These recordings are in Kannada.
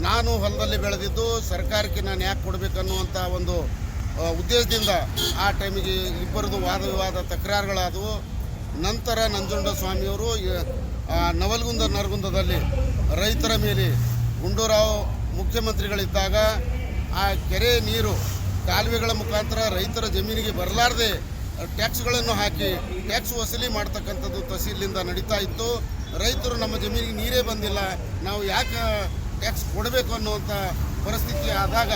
ನಾನು ಹೊಲದಲ್ಲಿ ಬೆಳೆದಿದ್ದು ಸರ್ಕಾರಕ್ಕೆ ನಾನು ಯಾಕೆ ಕೊಡಬೇಕನ್ನುವಂಥ ಒಂದು ಉದ್ದೇಶದಿಂದ ಆ ಟೈಮಿಗೆ ಇಬ್ಬರದು ವಾದ ವಿವಾದ ತಕರಾರುಗಳಾದವು. ನಂತರ ನಂಜುಂಡ ಸ್ವಾಮಿಯವರು ಈ- ಆ, ನವಲ್ಗುಂದ ನರಗುಂದದಲ್ಲಿ ರೈತರ ಮೇಲೆ ಗುಂಡೂರಾವ್ ಮುಖ್ಯಮಂತ್ರಿಗಳಿದ್ದಾಗ ಆ ಕೆರೆ ನೀರು ಕಾಲುವೆಗಳ ಮುಖಾಂತರ ರೈತರ ಜಮೀನಿಗೆ ಬರಲಾರದೆ ಟ್ಯಾಕ್ಸ್ಗಳನ್ನು ಹಾಕಿ ಟ್ಯಾಕ್ಸ್ ವಸೂಲಿ ಮಾಡ್ತಕ್ಕಂಥದ್ದು ತಹಸೀಲಿಂದ ನಡೀತಾ ಇತ್ತು. ರೈತರು ನಮ್ಮ ಜಮೀನಿಗೆ ನೀರೇ ಬಂದಿಲ್ಲ. ನಾವು ಯಾಕೆ ಟ್ಯಾಕ್ಸ್ ಕೊಡಬೇಕು ಅನ್ನುವಂಥ ಪರಿಸ್ಥಿತಿ ಆದಾಗ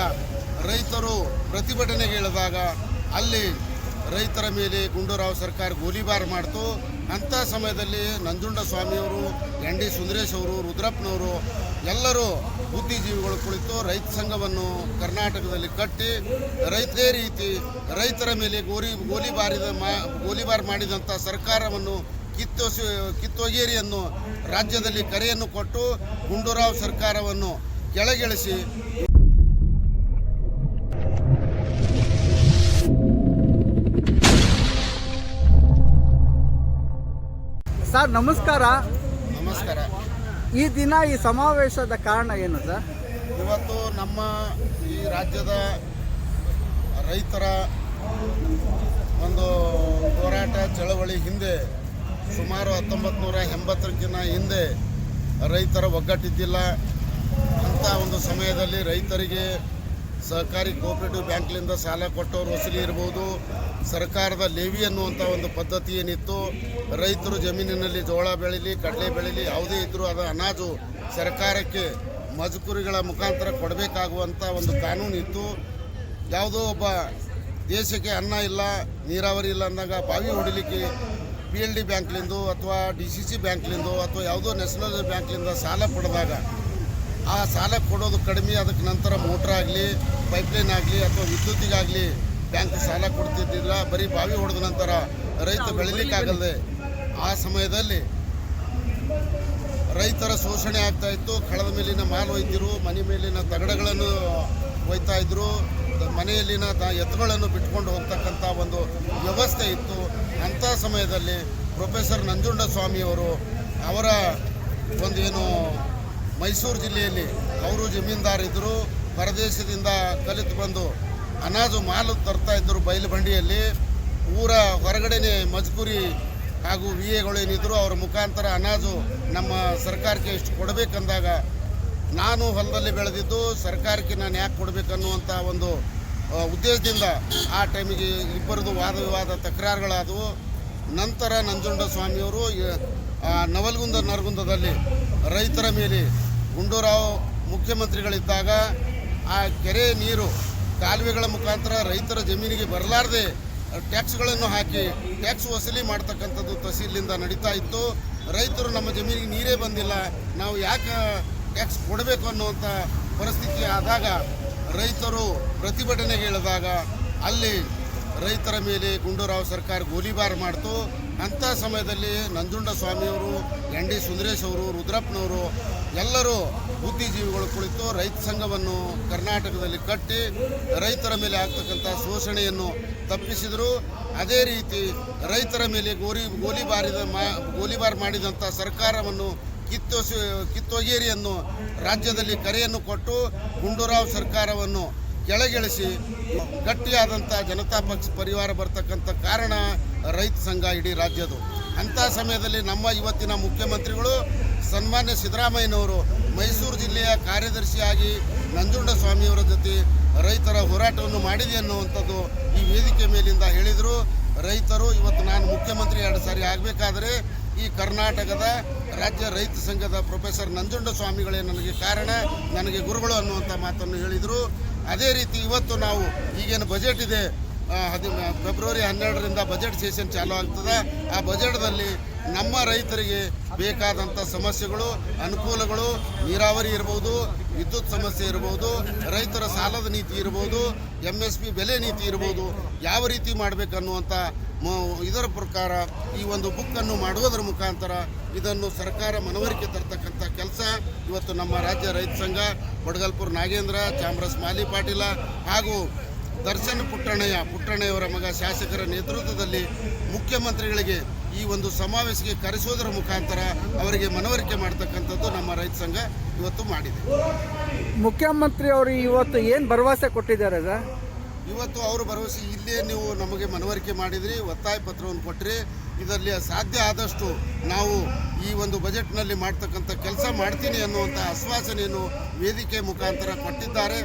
ರೈತರು ಪ್ರತಿಭಟನೆಗೆ ಇಳಿದಾಗ ಅಲ್ಲಿ ರೈತರ ಮೇಲೆ ಗುಂಡೂರಾವ್ ಸರ್ಕಾರ ಗೋಲಿಬಾರ್ ಮಾಡ್ತು. ಅಂಥ ಸಮಯದಲ್ಲಿ ನಂಜುಂಡ ಸ್ವಾಮಿಯವರು ಎನ್ ಡಿ ಸುಂದರೇಶ್ ಅವರು, ರುದ್ರಪ್ಪನವರು ಎಲ್ಲರೂ ಬುದ್ಧಿಜೀವಿಗಳು ಕುಳಿತು ರೈತ ಸಂಘವನ್ನು ಕರ್ನಾಟಕದಲ್ಲಿ ಕಟ್ಟಿ ರೈತರೇ ರೀತಿ ರೈತರ ಮೇಲೆ ಗೋಲಿ ಗೋಲಿಬಾರಿದ ಮಾ ಗೋಲಿಬಾರ್ ಮಾಡಿದಂಥ ಸರ್ಕಾರವನ್ನು ಕಿತ್ತೋಸಿ ಕಿತ್ತೋಗೇರಿಯನ್ನು ರಾಜ್ಯದಲ್ಲಿ ಕರೆಯನ್ನು ಕೊಟ್ಟು ಗುಂಡೂರಾವ್ ಸರ್ಕಾರವನ್ನು ಕೆಳಗಿಳಿಸಿ ಸರ್ ನಮಸ್ಕಾರ. ನಮಸ್ಕಾರ. ಈ ದಿನ ಈ ಸಮಾವೇಶದ ಕಾರಣ ಏನು ಸರ್? ಇವತ್ತು ನಮ್ಮ ಈ ರಾಜ್ಯದ ರೈತರ ಒಂದು ಹೋರಾಟ ಚಳವಳಿ ಹಿಂದೆ ಸುಮಾರು ಹತ್ತೊಂಬತ್ತು ನೂರ ಹಿಂದೆ ರೈತರ ಒಗ್ಗಟ್ಟಿದ್ದಿಲ್ಲ. ಅಂಥ ಒಂದು ಸಮಯದಲ್ಲಿ ರೈತರಿಗೆ ಸಹಕಾರಿ ಕೋಆಪರೇಟಿವ್ ಬ್ಯಾಂಕ್ಲಿಂದ ಸಾಲ ಕೊಟ್ಟವರು ವಸೂಲಿ ಇರ್ಬೋದು ಸರ್ಕಾರದ ಲೇವಿ ಅನ್ನುವಂಥ ಒಂದು ಪದ್ಧತಿ ಏನಿತ್ತು, ರೈತರು ಜಮೀನಿನಲ್ಲಿ ಜೋಳ ಬೆಳೀಲಿ, ಕಡಲೆ ಬೆಳೀಲಿ ಯಾವುದೇ ಇದ್ದರೂ ಅದು ಅನಾಜು ಸರ್ಕಾರಕ್ಕೆ ಮಜಕೂರಿಗಳ ಮುಖಾಂತರ ಕೊಡಬೇಕಾಗುವಂಥ ಒಂದು ಕಾನೂನು ಇತ್ತು. ಯಾವುದೋ ಒಬ್ಬ ದೇಶಕ್ಕೆ ಅನ್ನ ಇಲ್ಲ, ನೀರಾವರಿ ಇಲ್ಲ ಅಂದಾಗ ಬಾವಿ ಹೊಡಿಲಿಕ್ಕೆ ಪಿ ಎಲ್ ಡಿ ಬ್ಯಾಂಕ್ಲಿಂದು ಅಥವಾ ಡಿ ಸಿ ಸಿ ಬ್ಯಾಂಕ್ಲಿಂದು ಅಥವಾ ಯಾವುದೋ ನ್ಯಾಷನಲ್ ಬ್ಯಾಂಕ್ಲಿಂದ ಸಾಲ ಪಡೆದಾಗ ಆ ಸಾಲ ಕೊಡೋದು ಕಡಿಮೆ ಅದಕ್ಕೆ ನಂತರ ಮೋಟ್ರ್ ಆಗಲಿ ಪೈಪ್ಲೈನ್ ಆಗಲಿ ಅಥವಾ ವಿದ್ಯುತ್ತಿಗಾಗಲಿ ಬ್ಯಾಂಕ್ ಸಾಲ ಕೊಡ್ತಿದ್ದಿಲ್ಲ. ಬರೀ ಬಾವಿ ಹೊಡೆದ ನಂತರ ರೈತ ಬೆಳಿಲಿಕ್ಕಾಗಲ್ದೆ. ಆ ಸಮಯದಲ್ಲಿ ರೈತರ ಶೋಷಣೆ ಆಗ್ತಾಯಿತ್ತು ಕಳದ ಮೇಲಿನ ಮಾಲು ಒಯ್ತಿರು ಮನೆ ಮೇಲಿನ ತಗಡಗಳನ್ನು ಒಯ್ತಾ ಇದ್ರು. ದ- ಮನೆಯಲ್ಲಿನ ಎತ್ತುಗಳನ್ನು ಬಿಟ್ಕೊಂಡು ಹೋಗ್ತಕ್ಕಂಥ ಒಂದು ವ್ಯವಸ್ಥೆ ಇತ್ತು. ಅಂಥ ಸಮಯದಲ್ಲಿ ಪ್ರೊಫೆಸರ್ ನಂಜುಂಡ ಸ್ವಾಮಿಯವರು ಅವರ ಒಂದೇನು ಮೈಸೂರು ಜಿಲ್ಲೆಯಲ್ಲಿ ಅವರು ಜಮೀನ್ದಾರಿದ್ದರು ಪರದೇಶದಿಂದ ಕಲಿತು ಬಂದು ಅನಾಜು ಮಾಲು ತರ್ತಾ ಇದ್ದರು ಬಯಲು ಬಂಡಿಯಲ್ಲಿ. ಊರ ಹೊರಗಡೆನೆ ಮಜ್ಕೂರಿ ಹಾಗೂ ವಿ ಎಗಳು ಏನಿದ್ದರು ಅವರ ಮುಖಾಂತರ ಅನಾಜು ನಮ್ಮ ಸರ್ಕಾರಕ್ಕೆ ಇಷ್ಟು ಕೊಡಬೇಕಂದಾಗ ನಾನು ಹೊಲದಲ್ಲಿ ಬೆಳೆದಿದ್ದು ಸರ್ಕಾರಕ್ಕೆ ನಾನು ಯಾಕೆ ಕೊಡಬೇಕನ್ನುವಂಥ ಒಂದು ಉದ್ದೇಶದಿಂದ ಆ ಟೈಮಿಗೆ ಇಬ್ಬರದು ವಾದ ವಿವಾದ ತಕರಾರುಗಳಾದವು. ನಂತರ ನಂಜುಂಡ ಸ್ವಾಮಿಯವರು ನವಲ್ಗುಂದ ನರಗುಂದದಲ್ಲಿ ರೈತರ ಮೇಲೆ ಗುಂಡೂರಾವ್ ಮುಖ್ಯಮಂತ್ರಿಗಳಿದ್ದಾಗ ಆ ಕೆರೆ ನೀರು ಕಾಲುವೆಗಳ ಮುಖಾಂತರ ರೈತರ ಜಮೀನಿಗೆ ಬರಲಾರದೆ ಟ್ಯಾಕ್ಸ್ಗಳನ್ನು ಹಾಕಿ ಟ್ಯಾಕ್ಸ್ ವಸೂಲಿ ಮಾಡ್ತಕ್ಕಂಥದ್ದು ತಹಸೀಲಿಂದ ನಡೀತಾ ಇತ್ತು. ರೈತರು ನಮ್ಮ ಜಮೀನಿಗೆ ನೀರೇ ಬಂದಿಲ್ಲ. ನಾವು ಯಾಕೆ ಟ್ಯಾಕ್ಸ್ ಕೊಡಬೇಕು ಅನ್ನುವಂಥ ಪರಿಸ್ಥಿತಿ ಆದಾಗ ರೈತರು ಪ್ರತಿಭಟನೆಗೆ ಹೇಳಿದಾಗ ಅಲ್ಲಿ ರೈತರ ಮೇಲೆ ಗುಂಡೂರಾವ್ ಸರ್ಕಾರ ಗೋಲಿಬಾರ್ ಮಾಡ್ತು. ಅಂಥ ಸಮಯದಲ್ಲಿ ನಂಜುಂಡ ಸ್ವಾಮಿಯವರು ಎನ್ ಡಿ ಸುಂದರೇಶ್ ಅವರು, ರುದ್ರಪ್ಪನವರು ಎಲ್ಲರೂ ಬುದ್ಧಿಜೀವಿಗಳು ಕುಳಿತು ರೈತ ಸಂಘವನ್ನು ಕರ್ನಾಟಕದಲ್ಲಿ ಕಟ್ಟಿ ರೈತರ ಮೇಲೆ ಆಗ್ತಕ್ಕಂಥ ಶೋಷಣೆಯನ್ನು ತಪ್ಪಿಸಿದರು. ಅದೇ ರೀತಿ ರೈತರ ಮೇಲೆ ಗೋಲಿ ಗೋಲಿಬಾರಿದ ಮಾ, ಗೋಲಿಬಾರ್ ಮಾಡಿದಂಥ ಸರ್ಕಾರವನ್ನು ಕಿತ್ತೋಸಿ ಕಿತ್ತೋಗೇರಿಯನ್ನು ರಾಜ್ಯದಲ್ಲಿ ಕರೆಯನ್ನು ಕೊಟ್ಟು ಗುಂಡೂರಾವ್ ಸರ್ಕಾರವನ್ನು ಕೆಳಗಿಳಿಸಿ ಗಟ್ಟಿಯಾದಂಥ ಜನತಾ ಪಕ್ಷ ಪರಿವಾರ ಬರ್ತಕ್ಕಂಥ ಕಾರಣ ರೈತ ಸಂಘ ಇಡೀ ರಾಜ್ಯದು ಅಂಥ ಸಮಯದಲ್ಲಿ ನಮ್ಮ ಇವತ್ತಿನ ಮುಖ್ಯಮಂತ್ರಿಗಳು ಸನ್ಮಾನ್ಯ ಸಿದ್ದರಾಮಯ್ಯನವರು ಮೈಸೂರು ಜಿಲ್ಲೆಯ ಕಾರ್ಯದರ್ಶಿಯಾಗಿ ನಂಜುಂಡ ಸ್ವಾಮಿಯವರ ಜೊತೆ ರೈತರ ಹೋರಾಟವನ್ನು ಮಾಡಿದೆ ಅನ್ನುವಂಥದ್ದು ಈ ವೇದಿಕೆ ಮೇಲಿಂದ ಹೇಳಿದರು. ರೈತರು, ಇವತ್ತು ನಾನು ಮುಖ್ಯಮಂತ್ರಿ ಎರಡು ಸಾರಿ ಆಗಬೇಕಾದರೆ ಈ ಕರ್ನಾಟಕದ ರಾಜ್ಯ ರೈತ ಸಂಘದ ಪ್ರೊಫೆಸರ್ ನಂಜುಂಡ ಸ್ವಾಮಿಗಳೇ ನನಗೆ ಕಾರಣ, ನನಗೆ ಗುರುಗಳು ಅನ್ನುವಂಥ ಮಾತನ್ನು ಹೇಳಿದರು. ಅದೇ ರೀತಿ ಇವತ್ತು ನಾವು ಈಗೇನು ಬಜೆಟ್ ಇದೆ ಹದಿ ಫೆಬ್ರವರಿ ಹನ್ನೆರಡರಿಂದ ಬಜೆಟ್ ಸೆಷನ್ ಚಾಲೂ ಆಗ್ತದೆ. ಆ ಬಜೆಟ್ದಲ್ಲಿ ನಮ್ಮ ರೈತರಿಗೆ ಬೇಕಾದಂಥ ಸಮಸ್ಯೆಗಳು, ಅನುಕೂಲಗಳು ನೀರಾವರಿ ಇರ್ಬೋದು, ವಿದ್ಯುತ್ ಸಮಸ್ಯೆ ಇರ್ಬೋದು, ರೈತರ ಸಾಲದ ನೀತಿ ಇರ್ಬೋದು ಎಂ ಎಸ್ ಪಿ ಬೆಲೆ ನೀತಿ ಇರ್ಬೋದು, ಯಾವ ರೀತಿ ಮಾಡಬೇಕನ್ನುವಂಥ ಇದರ ಪ್ರಕಾರ ಈ ಒಂದು ಬುಕ್ಕನ್ನು ಮಾಡುವುದರ ಮುಖಾಂತರ ಇದನ್ನು ಸರ್ಕಾರ ಮನವರಿಕೆ ತರ್ತಕ್ಕಂಥ ಕೆಲಸ. ಇವತ್ತು ನಮ್ಮ ರಾಜ್ಯ ರೈತ ಸಂಘ, ಬಡಗಲ್ಪುರ್ ನಾಗೇಂದ್ರ ಚಾಮರಸ್ ಮಾಲಿ ಪಾಟೀಲ ಹಾಗೂ ದರ್ಶನ್ ಪುಟ್ಟಣ್ಣಯ್ಯ ಪುಟ್ಟಣ್ಣಯವರ ಮಗ ಶಾಸಕರ ನೇತೃತ್ವದಲ್ಲಿ ಮುಖ್ಯಮಂತ್ರಿಗಳಿಗೆ ಈ ಒಂದು ಸಮಾವೇಶಕ್ಕೆ ಕರೆಸೋದರ ಮುಖಾಂತರ ಅವರಿಗೆ ಮನವರಿಕೆ ಮಾಡ್ತಕ್ಕಂಥದ್ದು ನಮ್ಮ ರೈತ ಸಂಘ ಇವತ್ತು ಮಾಡಿದೆ. ಮುಖ್ಯಮಂತ್ರಿ ಅವರು ಇವತ್ತು ಏನು ಭರವಸೆ ಕೊಟ್ಟಿದ್ದಾರೆ ಸರ್? ಇವತ್ತು ಅವರು ಭರವಸೆ ಇಲ್ಲೇ ನೀವು ನಮಗೆ ಮನವರಿಕೆ ಮಾಡಿದ್ರಿ ಒತ್ತಾಯ ಪತ್ರವನ್ನು ಕೊಟ್ಟ್ರಿ ಇದರಲ್ಲಿ ಸಾಧ್ಯ ಆದಷ್ಟು ನಾವು ಈ ಒಂದು ಬಜೆಟ್ನಲ್ಲಿ ಮಾಡ್ತಕ್ಕಂಥ ಕೆಲಸ ಮಾಡ್ತೀನಿ ಅನ್ನುವಂಥ ಆಶ್ವಾಸನೆಯನ್ನು ವೇದಿಕೆ ಮುಖಾಂತರ ಕೊಟ್ಟಿದ್ದಾರೆ.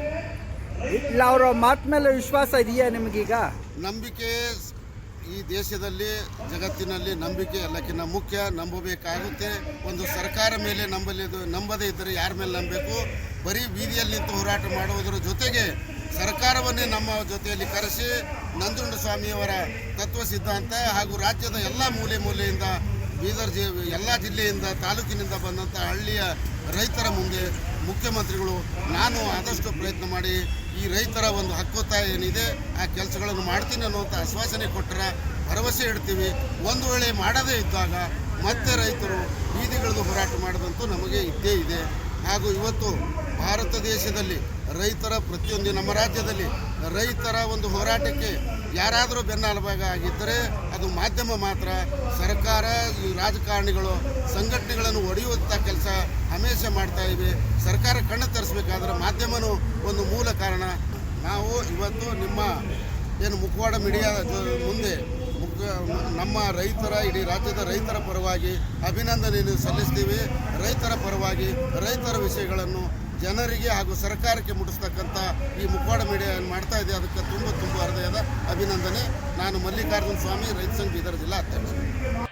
ಇಲ್ಲ ಅವರ ಮಾತು ಮೇಲೆ ವಿಶ್ವಾಸ ಇದೆಯಾ ನಿಮಗೀಗ? ನಂಬಿಕೆ ಈ ದೇಶದಲ್ಲಿ, ಜಗತ್ತಿನಲ್ಲಿ ನಂಬಿಕೆ ಎಲ್ಲಕ್ಕಿಂತ ಮುಖ್ಯ, ನಂಬಬೇಕಾಗುತ್ತೆ. ಒಂದು ಸರ್ಕಾರ ಮೇಲೆ ನಂಬಲಿದ್ದು ನಂಬದೇ ಇದ್ದರೆ ಯಾರ ಮೇಲೆ ನಂಬಬೇಕು? ಬರೀ ಬೀದಿಯಲ್ಲಿ ನಿಂತು ಹೋರಾಟ ಮಾಡುವುದರ ಜೊತೆಗೆ ಸರ್ಕಾರವನ್ನೇ ನಮ್ಮ ಜೊತೆಯಲ್ಲಿ ಕರೆಸಿ ನಂದುಂಡ ಸ್ವಾಮಿಯವರ ತತ್ವ ಸಿದ್ಧಾಂತ ಹಾಗೂ ರಾಜ್ಯದ ಎಲ್ಲ ಮೂಲೆ ಮೂಲೆಯಿಂದ ಬೀದರ್ ಜಿ, ಎಲ್ಲ ಜಿಲ್ಲೆಯಿಂದ, ತಾಲೂಕಿನಿಂದ ಬಂದಂಥ ಹಳ್ಳಿಯ ರೈತರ ಮುಂದೆ ಮುಖ್ಯಮಂತ್ರಿಗಳು, ನಾನು ಆದಷ್ಟು ಪ್ರಯತ್ನ ಮಾಡಿ ಈ ರೈತರ ಒಂದು ಹಕ್ಕೊತ್ತಾಯ ಏನಿದೆ, ಆ ಕೆಲಸಗಳನ್ನು ಮಾಡ್ತೀನಿ ಅನ್ನುವಂಥ ಆಶ್ವಾಸನೆ ಕೊಟ್ಟರೆ ಭರವಸೆ ಇಡ್ತೀವಿ. ಒಂದು ವೇಳೆ ಮಾಡದೇ ಇದ್ದಾಗ ಮತ್ತೆ ರೈತರು ಬೀದಿಗಳನ್ನು ಹೋರಾಟ ಮಾಡಿದಂತೂ ನಮಗೆ ಇದ್ದೇ ಇದೆ. ಹಾಗೂ ಇವತ್ತು ಭಾರತ ದೇಶದಲ್ಲಿ ರೈತರ ಪ್ರತಿಯೊಂದು, ನಮ್ಮ ರಾಜ್ಯದಲ್ಲಿ ರೈತರ ಒಂದು ಹೋರಾಟಕ್ಕೆ ಯಾರಾದರೂ ಬೆನ್ನೆಲುಬಾಗ ಆಗಿದ್ದರೆ ಅದು ಮಾಧ್ಯಮ ಮಾತ್ರ. ಸರ್ಕಾರ ಈ ರಾಜಕಾರಣಿಗಳು, ಸಂಘಟನೆಗಳನ್ನು ಒಡೆಯುವಂಥ ಕೆಲಸ ಹಮೇಶ ಮಾಡ್ತಾ ಇವೆ. ಸರ್ಕಾರ ಕಣ್ಣು ತರಿಸ್ಬೇಕಾದ್ರೆ ಮಾಧ್ಯಮನೂ ಒಂದು ಮೂಲ ಕಾರಣ. ನಾವು ಇವತ್ತು ನಿಮ್ಮ ಏನು ಮುಖವಾಡ ಮೀಡಿಯಾ ನಮ್ಮ ರೈತರ, ಇಡೀ ರಾಜ್ಯದ ರೈತರ ಪರವಾಗಿ ಅಭಿನಂದನೆಯನ್ನು ಸಲ್ಲಿಸ್ತೀವಿ. ರೈತರ ಪರವಾಗಿ ರೈತರ ವಿಷಯಗಳನ್ನು ಜನರಿಗೆ ಹಾಗೂ ಸರ್ಕಾರಕ್ಕೆ ಮುಟ್ಟಿಸ್ತಕ್ಕಂಥ ಈ ಮುಖವಾಡ ಮೀಡಿಯಾ ಮಾಡ್ತಾ ಇದೆ, ಅದಕ್ಕೆ ತುಂಬ ತುಂಬ ಹೃದಯದ ಅಭಿನಂದನೆ. ನಾನು ಮಲ್ಲಿಕಾರ್ಜುನ ಸ್ವಾಮಿ, ರೈತ ಸಂಘ ಬೀದರ್ ಜಿಲ್ಲಾ ಅಧ್ಯಕ್ಷ.